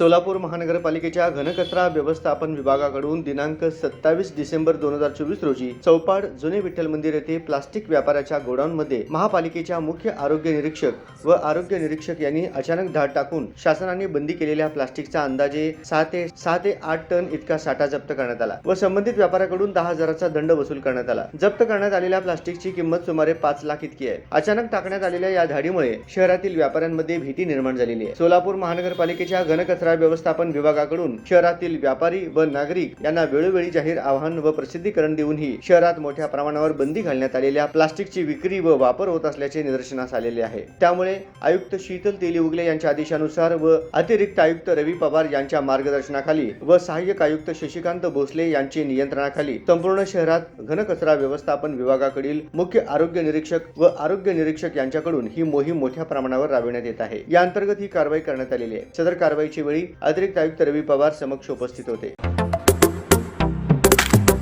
सोलापूर महानगरपालिकेच्या घनकचरा व्यवस्थापन विभागाकडून दिनांक सत्तावीस डिसेंबर दोन हजार चोवीस रोजी चौपाड जुने विठ्ठल मंदिर येथे प्लास्टिक व्यापाराच्या गोडाऊनमध्ये महापालिकेच्या मुख्य आरोग्य निरीक्षक व आरोग्य निरीक्षक यांनी अचानक धाड टाकून शासनाने बंदी केलेल्या प्लास्टिकचा अंदाजे सहा ते सहा ते आठ टन इतका साठा जप्त करण्यात आला व संबंधित व्यापाऱ्याकडून दहा हजाराचा दंड वसूल करण्यात आला. जप्त करण्यात आलेल्या प्लास्टिकची किंमत सुमारे पाच लाख इतकी आहे. अचानक टाकण्यात आलेल्या या धाडीमुळे शहरातील व्यापाऱ्यांमध्ये भीती निर्माण झालेली आहे. सोलापूर महानगरपालिकेच्या घनकचरा व्यवस्थापन विभागाकडून शहरातील व्यापारी व नागरिक यांना वेळोवेळी जाहीर आवाहन व प्रसिद्धीकरण देऊनही शहरात मोठ्या प्रमाणावर बंदी घालण्यात आलेल्या प्लास्टिकची विक्री व वापर होत असल्याचे निदर्शनास आलेले आहे. त्यामुळे आयुक्त शीतल तेली उगले यांच्या आदेशानुसार व अतिरिक्त आयुक्त रवी पवार यांच्या मार्गदर्शनाखाली व सहाय्यक आयुक्त शशिकांत भोसले यांचे नियंत्रणाखाली संपूर्ण शहरात घनकचरा व्यवस्थापन विभागाकडील मुख्य आरोग्य निरीक्षक व आरोग्य निरीक्षक यांच्याकडून ही मोहीम मोठ्या प्रमाणावर राबविण्यात येत आहे. या अंतर्गत ही कारवाई करण्यात आलेली आहे. सदर कारवाईची वेळी अतिरिक्त आयुक्त रवी पवार समक्ष उपस्थित होते.